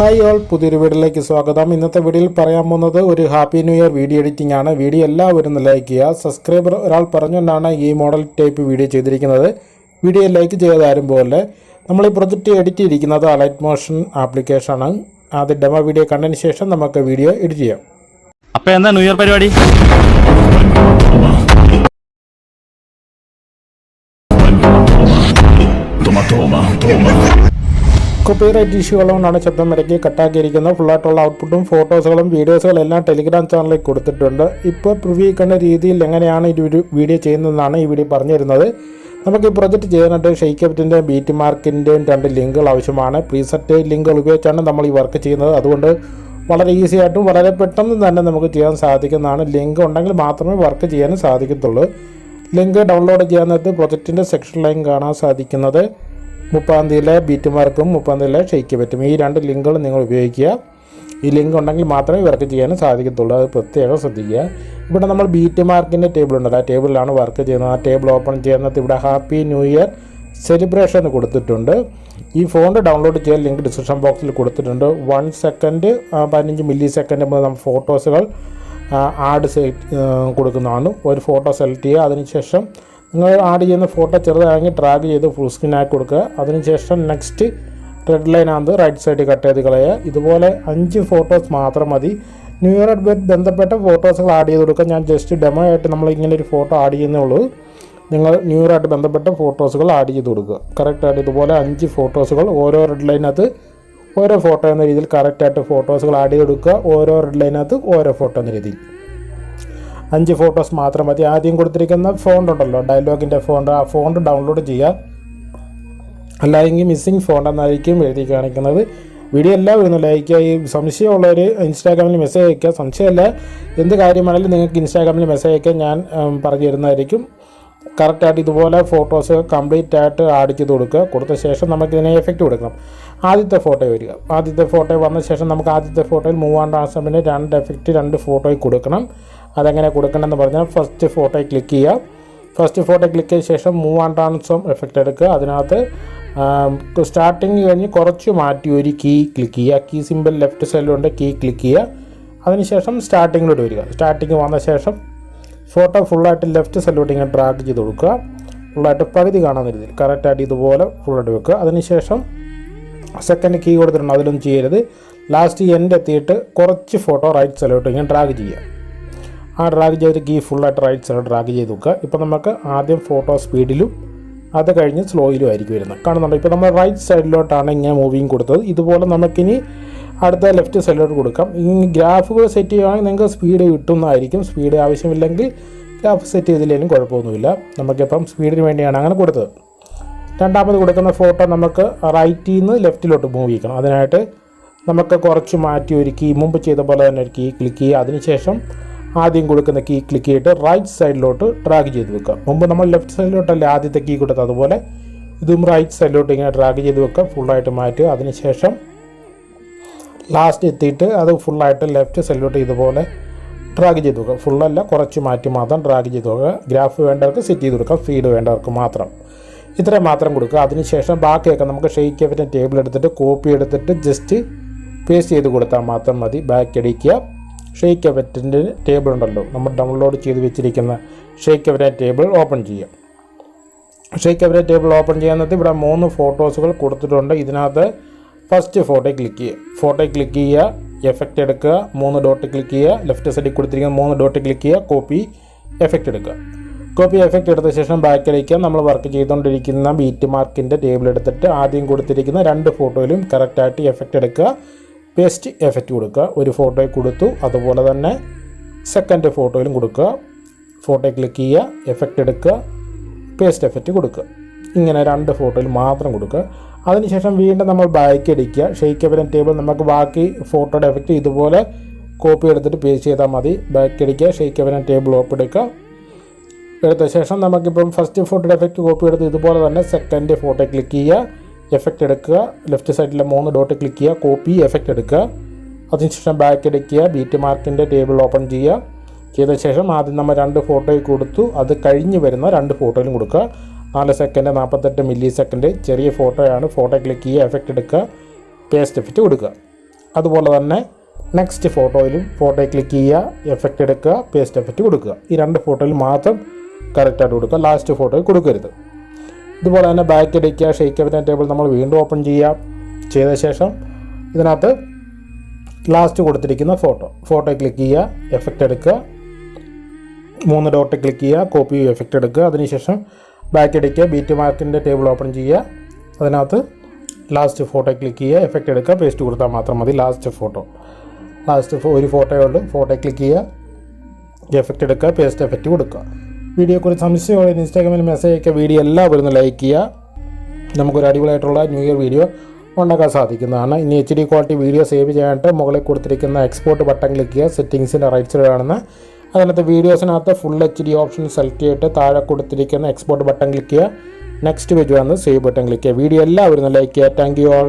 Hi all പുതിയൊരു വീഡിയോയിലേക്ക് സ്വാഗതം. ഇന്നത്തെ വീഡിയോയിൽ പറയാൻ പോകുന്നത് ഒരു happy new year video editing ആണ്. വീഡിയോ എല്ലാവരും ഒന്ന് ലൈക്ക് ചെയ്യുക. സബ്സ്ക്രൈബർ ഒരാൾ പറഞ്ഞുകൊണ്ടാണ് ഈ മോഡൽ ടൈപ്പ് വീഡിയോ ചെയ്തിരിക്കുന്നത്. വീഡിയോ ലൈക്ക് ചെയ്തതാരും പോലെ നമ്മൾ ഈ പ്രൊജക്റ്റ് എഡിറ്റ് ചെയ്തിരിക്കുന്നത് അലൈറ്റ് മോഷൻ ആപ്ലിക്കേഷനാണ് അത് ഡെമോ വീഡിയോ കണ്ടതിന് ശേഷം നമുക്ക് വീഡിയോ എഡിറ്റ് ചെയ്യാം. അപ്പോൾ എന്താ ന്യൂ ഇയർ പരിപാടി? Toma, toma, toma. കോപ്പിറൈറ്റ് ഇഷ്യൂകൾ കൊണ്ടാണ് ശബ്ദം ഇറക്കി കട്ടാക്കിയിരിക്കുന്നത്. ഫുള്ളായിട്ടുള്ള ഔട്ട്പുട്ടും ഫോട്ടോസുകളും വീഡിയോസുകളും എല്ലാം ടെലിഗ്രാം ചാനലിൽ കൊടുത്തിട്ടുണ്ട്. ഇപ്പോൾ പ്രിവ്യൂ കണ്ട രീതിയിൽ എങ്ങനെയാണ് ഈ ഒരു വീഡിയോ ചെയ്യുന്നതെന്നാണ് ഈ വീഡിയോ പറഞ്ഞു തരുന്നത് നമുക്ക് ഈ പ്രൊജക്റ്റ് ചെയ്യാനായിട്ട് ഷെയ്ക്കപ്റ്റിന്റെ ബീറ്റ് മാർക്കിന്റെയും രണ്ട് ലിങ്കുകൾ ആവശ്യമാണ്. പ്രീസെറ്റ് ലിങ്കുകൾ ഉപയോഗിച്ചാണ് നമ്മൾ ഈ വർക്ക് ചെയ്യുന്നത്. അതുകൊണ്ട് വളരെ ഈസി ആയിട്ടും വളരെ പെട്ടെന്ന് തന്നെ നമുക്ക് ചെയ്യാൻ സാധിക്കുന്നതാണ്. ലിങ്ക് ഉണ്ടെങ്കിൽ മാത്രമേ വർക്ക് ചെയ്യാനും സാധിക്കത്തുള്ളൂ. ലിങ്ക് ഡൗൺലോഡ് ചെയ്യാൻ നേരത്ത് പ്രൊജക്റ്റിന്റെ സെക്ഷൻ ലൈൻ കാണാൻ സാധിക്കുന്നത്. മുപ്പാം തീയതിയിലെ ബീറ്റ് മാർക്കും മുപ്പാം തീയതിയിലെ ഷെയ്ക്ക് പറ്റും. ഈ രണ്ട് ലിങ്കുകൾ നിങ്ങൾ ഉപയോഗിക്കുക. ഈ ലിങ്ക് ഉണ്ടെങ്കിൽ മാത്രമേ വർക്ക് ചെയ്യാനും സാധിക്കത്തുള്ളൂ. അത് പ്രത്യേകം ശ്രദ്ധിക്കുക. ഇവിടെ നമ്മൾ ബീറ്റ് മാർക്കിന്റെ ടേബിൾ ഉണ്ടല്ലോ ആ ടേബിളിലാണ് വർക്ക് ചെയ്യുന്നത്. ആ ടേബിൾ ഓപ്പൺ ചെയ്യുന്നത് ഇവിടെ ഹാപ്പി ന്യൂ ഇയർ സെലിബ്രേഷൻ കൊടുത്തിട്ടുണ്ട്. ഈ ഫോണ്ട് ഡൗൺലോഡ് ചെയ്യാൻ ലിങ്ക് ഡിസ്ക്രിപ്ഷൻ ബോക്സിൽ കൊടുത്തിട്ടുണ്ട്. വൺ സെക്കൻഡ് പതിനഞ്ച് മില്ലി സെക്കൻഡ് മുതൽ നമ്മൾ ഫോട്ടോസുകൾ ആഡ് കൊടുക്കുന്നതാണ്. ഒരു ഫോട്ടോ സെലക്ട് ചെയ്യുക. അതിനുശേഷം നിങ്ങൾ ആഡ് ചെയ്യുന്ന ഫോട്ടോ ചെറുതാണെങ്കിൽ ഡ്രാഗ് ചെയ്ത് ഫുൾ സ്ക്രീൻ ആക്കി കൊടുക്കുക. അതിനുശേഷം നെക്സ്റ്റ് റെഡ് ലൈനാണ് റൈറ്റ് സൈഡിൽ കട്ട് ചെയ്ത് കളയുക. ഇതുപോലെ അഞ്ച് ഫോട്ടോസ് മാത്രം മതി. ന്യൂ ഇയർ ബന്ധപ്പെട്ട ഫോട്ടോസുകൾ ആഡ് ചെയ്ത് കൊടുക്കുക. ഞാൻ ജസ്റ്റ് ഡെമോ ആയിട്ട് നമ്മൾ ഇങ്ങനെ ഒരു ഫോട്ടോ ആഡ് ചെയ്യുന്നേ ഉള്ളൂ. നിങ്ങൾ ന്യൂ ഇയറായിട്ട് ബന്ധപ്പെട്ട ഫോട്ടോസുകൾ ആഡ് ചെയ്ത് കൊടുക്കുക. കറക്റ്റായിട്ട് ഇതുപോലെ അഞ്ച് ഫോട്ടോസുകൾ ഓരോ റെഡ് ലൈനകത്ത് ഓരോ ഫോട്ടോ എന്ന രീതിയിൽ കറക്റ്റായിട്ട് ഫോട്ടോസുകൾ ആഡ് ചെയ്ത് കൊടുക്കുക. ഓരോ റെഡ് ലൈനകത്ത് ഓരോ ഫോട്ടോ എന്ന രീതിയിൽ. അഞ്ച് ഫോട്ടോസ് മാത്രം മതി. ആദ്യം കൊടുത്തിരിക്കുന്ന ഫോണ്ട് ഉണ്ടല്ലോ ഡയലോഗിന്റെ ഫോണ്ട് ആ ഫോണ്ട് ഡൗൺലോഡ് ചെയ്യുക. അല്ലെങ്കിൽ മിസ്സിങ് ഫോണ്ട് എന്നായിരിക്കും എഴുതി കാണിക്കുന്നത്. വീഡിയോ എല്ലാം വരുന്നു ലൈക്ക് ഈ സംശയമുള്ളവർ ഇൻസ്റ്റാഗ്രാമിൽ മെസ്സേജ് അയക്കുക സംശയമല്ല എന്ത് കാര്യമാണെങ്കിലും നിങ്ങൾക്ക് ഇൻസ്റ്റാഗ്രാമിൽ മെസ്സേജ് അയക്കാൻ ഞാൻ പറഞ്ഞു തരുന്നതായിരിക്കും കറക്റ്റായിട്ട് ഇതുപോലെ ഫോട്ടോസ് കംപ്ലീറ്റ് ആയിട്ട് ആഡ് ചെയ്ത് കൊടുക്കുക. കൊടുത്ത ശേഷം നമുക്ക് ഇതിനെ എഫക്റ്റ് കൊടുക്കണം ആദ്യത്തെ ഫോട്ടോ വരിക. ആദ്യത്തെ ഫോട്ടോ വന്ന ശേഷം നമുക്ക് ആദ്യത്തെ ഫോട്ടോയിൽ മൂവാം ട്രാൻസ്ഫോമിന് രണ്ട് എഫക്റ്റ് രണ്ട് ഫോട്ടോയിൽ കൊടുക്കണം. അതെങ്ങനെ കൊടുക്കണമെന്ന് പറഞ്ഞാൽ ഫസ്റ്റ് ഫോട്ടോയിൽ ക്ലിക്ക് ചെയ്യുക. ഫസ്റ്റ് ഫോട്ടോ ക്ലിക്ക് ചെയ്ത ശേഷം മൂവ് ആൻഡ് ട്രാൻസ്ഫോം എഫക്റ്റ് എടുക്കുക. അതിനകത്ത് സ്റ്റാർട്ടിങ് കഴിഞ്ഞ് കുറച്ച് മാറ്റി ഒരു കീ ക്ലിക്ക് ചെയ്യുക. കീ സിമ്പിൾ ലെഫ്റ്റ് സൈഡിലുണ്ട് കീ ക്ലിക്ക് ചെയ്യുക. അതിനുശേഷം സ്റ്റാർട്ടിങ്ങിലോട്ട് വരിക. സ്റ്റാർട്ടിങ് വന്ന ശേഷം ഫോട്ടോ ഫുള്ളായിട്ട് ലെഫ്റ്റ് സൈഡിലോട്ട് ഇങ്ങനെ ഡ്രാഗ് ചെയ്ത് കൊടുക്കുക. ഫുള്ളായിട്ട് പകുതി കാണാൻ രീതിയിൽ. കറക്റ്റായിട്ട് ഇതുപോലെ ഫുള്ളായിട്ട് വെക്കുക. അതിനുശേഷം സെക്കൻഡ് കീ കൊടുത്തിട്ടുണ്ട്. അതിലൊന്നും ചെയ്യരുത്. ലാസ്റ്റ് എൻഡ് എത്തിയിട്ട് കുറച്ച് ഫോട്ടോ റൈറ്റ് സൈഡിലോട്ട് ഇങ്ങനെ ഡ്രാഗ് ചെയ്യുക. ആ ഡ്രാഗ് ചെയ്ത് കീ ഫുള്ളായിട്ട് റൈറ്റ് സൈഡ് ഡ്രാഗ് ചെയ്ത് വെക്കുക. ഇപ്പോൾ നമുക്ക് ആദ്യം ഫോട്ടോ സ്പീഡിലും അത് കഴിഞ്ഞ് സ്ലോയിലും ആയിരിക്കും വരുന്നത്. കാണുന്നുണ്ട്? ഇപ്പോൾ നമ്മൾ റൈറ്റ് സൈഡിലോട്ടാണ് ഇങ്ങനെ മൂവിങ് കൊടുത്തത്. ഇതുപോലെ നമുക്കിനി അടുത്ത ലെഫ്റ്റ് സൈഡിലോട്ട് കൊടുക്കാം. ഈ ഗ്രാഫുകൾ സെറ്റ് ചെയ്യുകയാണെങ്കിൽ നിങ്ങൾക്ക് സ്പീഡ് കിട്ടുന്നതായിരിക്കും. സ്പീഡ് ആവശ്യമില്ലെങ്കിൽ ഗ്രാഫ് സെറ്റ് ചെയ്തില്ലെങ്കിലും കുഴപ്പമൊന്നുമില്ല. നമുക്കിപ്പം സ്പീഡിന് വേണ്ടിയാണ് അങ്ങനെ കൊടുത്തത്. രണ്ടാമത് കൊടുക്കുന്ന ഫോട്ടോ നമുക്ക് റൈറ്റിൽ നിന്ന് ലെഫ്റ്റിലോട്ട് മൂവ് ചെയ്യണം അതിനായിട്ട് നമുക്ക് കുറച്ച് മാറ്റി ഒരു കീ മുമ്പ് ചെയ്ത പോലെ തന്നെ ഒരു കീ ക്ലിക്ക് ചെയ്യുക. അതിനുശേഷം ആദ്യം കൊടുക്കുന്ന കീ ക്ലിക്ക് ചെയ്തിട്ട് റൈറ്റ് സൈഡിലോട്ട് ഡ്രാഗ് ചെയ്ത് വെക്കുക. മുമ്പ് നമ്മൾ ലെഫ്റ്റ് സൈഡിലോട്ടല്ലേ ആദ്യത്തെ കീ കൊടുത്തത്? അതുപോലെ ഇതും റൈറ്റ് സൈഡിലോട്ട് ഇങ്ങനെ ഡ്രാഗ് ചെയ്ത് വെക്കുക. ഫുള്ളായിട്ട് മാറ്റുക. അതിനുശേഷം ലാസ്റ്റ് എത്തിയിട്ട് അത് ഫുള്ളായിട്ട് ലെഫ്റ്റ് സൈഡിലോട്ട് ഇതുപോലെ ഡ്രാഗ് ചെയ്ത് വെക്കുക. ഫുള്ളല്ല കുറച്ച് മാറ്റി മാത്രം ഡ്രാഗ് ചെയ്ത് വെക്കുക. ഗ്രാഫ് വേണ്ടവർക്ക് സെറ്റ് ചെയ്ത് കൊടുക്കുക ഫീഡ് വേണ്ടവർക്ക് മാത്രം. ഇത്രയും മാത്രം കൊടുക്കുക. അതിനുശേഷം ബാക്കിയൊക്കെ നമുക്ക് ഷെയ്ക്ക് എഫിന്റെ ടേബിൾ എടുത്തിട്ട് കോപ്പി എടുത്തിട്ട് ജസ്റ്റ് പേസ്റ്റ് ചെയ്ത് കൊടുത്താൽ മാത്രം മതി. ബാക്ക് അടിക്കുക. ഷെയ്ക്ക് അവറ്റിന്റെ ടേബിൾ ഉണ്ടല്ലോ. നമ്മൾ ഡൗൺലോഡ് ചെയ്ത് വെച്ചിരിക്കുന്ന ഷെയ്ക്ക് എഫിന്റെ ടേബിൾ ഓപ്പൺ ചെയ്യാം. ഷെയ്ക്ക് എവരെ ടേബിൾ ഓപ്പൺ ചെയ്യാന്നത് ഇവിടെ മൂന്ന് ഫോട്ടോസുകൾ കൊടുത്തിട്ടുണ്ട്. ഇതിനകത്ത് ഫസ്റ്റ് ഫോട്ടോ ക്ലിക്ക് ചെയ്യുക. ഫോട്ടോ ക്ലിക്ക് ചെയ്യുക എഫക്റ്റ് എടുക്കുക മൂന്ന് ഡോട്ട് ക്ലിക്ക് ചെയ്യുക ലെഫ്റ്റ് സൈഡിൽ കൊടുത്തിരിക്കുന്ന മൂന്ന് ഡോട്ട് ക്ലിക്ക് ചെയ്യുക കോപ്പി എഫക്റ്റ് എടുക്കുക. കോപ്പി എഫക്റ്റ് എടുത്ത ശേഷം ബാക്കിലേക്ക് നമ്മൾ വർക്ക് ചെയ്തുകൊണ്ടിരിക്കുന്ന ബീറ്റ് മാർക്കിന്റെ ടേബിൾ എടുത്തിട്ട് ആദ്യം കൊടുത്തിരിക്കുന്ന രണ്ട് ഫോട്ടോയിലും കറക്റ്റായിട്ട് എഫക്റ്റ് എടുക്കുക. പേസ്റ്റ് എഫക്റ്റ് കൊടുക്കുക. ഒരു ഫോട്ടോയിൽ കൊടുത്തു. അതുപോലെ തന്നെ സെക്കൻഡ് ഫോട്ടോയിലും കൊടുക്കുക. ഫോട്ടോ ക്ലിക്ക് ചെയ്യുക. എഫക്റ്റ് എടുക്കുക. പേസ്റ്റ് എഫക്റ്റ് കൊടുക്കുക. ഇങ്ങനെ രണ്ട് ഫോട്ടോയിൽ മാത്രം കൊടുക്കുക. അതിനുശേഷം വീണ്ടും നമ്മൾ ബാക്ക് അടിക്കുക. ഷെയ്ക്ക് എവരൻ ടേബിൾ നമുക്ക് ബാക്കി ഫോട്ടോയുടെ എഫക്റ്റ് ഇതുപോലെ കോപ്പി എടുത്തിട്ട് പേസ്റ്റ് ചെയ്താൽ മതി. ബാക്ക് അടിക്കുക. ഷെയ്ക്ക് എവരൻ ടേബിൾ ഓപ്പ് എടുക്കുക. എടുത്ത ശേഷം നമുക്കിപ്പം ഫസ്റ്റ് ഫോട്ടോയുടെ എഫക്റ്റ് കോപ്പി എടുത്ത് ഇതുപോലെ തന്നെ സെക്കൻഡ് ഫോട്ടോ ക്ലിക്ക് ചെയ്യുക. എഫക്റ്റ് എടുക്കുക. ലെഫ്റ്റ് സൈഡിലെ മൂന്ന് ഡോട്ട് ക്ലിക്ക് ചെയ്യുക. കോപ്പി എഫക്റ്റ് എടുക്കുക. അതിനുശേഷം ബാക്ക് അടിക്കുക ബീറ്റ് മാർക്കിന്റെ ടേബിൾ ഓപ്പൺ ചെയ്യുക. ചെയ്ത ശേഷം ആദ്യം നമ്മൾ രണ്ട് ഫോട്ടോയിൽ കൊടുത്തു. അത് കഴിഞ്ഞ് വരുന്ന രണ്ട് ഫോട്ടോയിലും കൊടുക്കുക. നാല് സെക്കൻഡ് നാൽപ്പത്തെട്ട് മില്ലി സെക്കൻഡ് ചെറിയ ഫോട്ടോയാണ് ഫോട്ടോ ക്ലിക്ക് ചെയ്യുക. എഫക്റ്റ് എടുക്കുക. പേസ്റ്റ് എഫക്റ്റ് കൊടുക്കുക. അതുപോലെ തന്നെ നെക്സ്റ്റ് ഫോട്ടോയിലും ഫോട്ടോയിൽ ക്ലിക്ക് ചെയ്യുക. എഫക്റ്റ് എടുക്കുക. പേസ്റ്റ് എഫക്റ്റ് കൊടുക്കുക. ഈ രണ്ട് ഫോട്ടോയിൽ മാത്രം കറക്റ്റായിട്ട് കൊടുക്കുക. ലാസ്റ്റ് ഫോട്ടോയിൽ കൊടുക്കരുത്. ഇതുപോലെ തന്നെ ബാക്ക് അടിക്കുക ഷെയ്ക്ക് പറ്റുന്ന ടേബിൾ നമ്മൾ വീണ്ടും ഓപ്പൺ ചെയ്യുക. ചെയ്ത ശേഷം ഇതിനകത്ത് ലാസ്റ്റ് കൊടുത്തിരിക്കുന്ന ഫോട്ടോ ഫോട്ടോ ക്ലിക്ക് ചെയ്യുക എഫക്റ്റ് എടുക്കുക. മൂന്ന് ഡോട്ട് ക്ലിക്ക് ചെയ്യുക കോപ്പി എഫക്റ്റ് എടുക്കുക. അതിനുശേഷം ബാക്ക് അടിക്കുക ബീറ്റ് മാർക്കിന്റെ ടേബിൾ ഓപ്പൺ ചെയ്യുക. അതിനകത്ത് ലാസ്റ്റ് ഫോട്ടോ ക്ലിക്ക് ചെയ്യുക എഫക്റ്റ് എടുക്കുക. പേസ്റ്റ് കൊടുത്താൽ മാത്രം മതി. ലാസ്റ്റ് ഫോട്ടോ ലാസ്റ്റ് ഒരു ഫോട്ടോയുള്ളൂ ഫോട്ടോ ക്ലിക്ക് ചെയ്യുക. എഫക്റ്റ് എടുക്കുക. പേസ്റ്റ് എഫക്റ്റ് കൊടുക്കുക. വീഡിയോയെക്കുറിച്ച് സംശയമുള്ള ഇൻസ്റ്റാഗ്രാമിൽ മെസ്സേജ് അയക്കുക വീഡിയോ എല്ലാവരും ഒന്ന് ലൈക്ക് ചെയ്യുക. നമുക്കൊരു അടിപൊളിയായിട്ടുള്ള ന്യൂ ഇയർ വീഡിയോ ഉണ്ടാക്കാൻ സാധിക്കുന്നതാണ്. ഇനി H D quality video save ചെയ്യാനായിട്ട് മുകളിൽ കൊടുത്തിരിക്കുന്ന എക്സ്പോർട്ട് ബട്ടൺ ക്ലിക്ക് ചെയ്യുക. സെറ്റിങ്സിന്റെ റൈറ്റ് സൈഡ് കാണുന്ന അതിനകത്ത് വീഡിയോസിനകത്ത് full H D option select ചെയ്തിട്ട് താഴെ കൊടുത്തിരിക്കുന്ന എക്സ്പോർട്ട് ബട്ടൺ ക്ലിക്ക് ചെയ്യുക. നെക്സ്റ്റ് പേജ് വന്ന് സേവ് ബട്ടൺ ക്ലിക്ക് ചെയ്യുക. വീഡിയോ എല്ലാവരും ലൈക്ക് ചെയ്യുക. Thank you all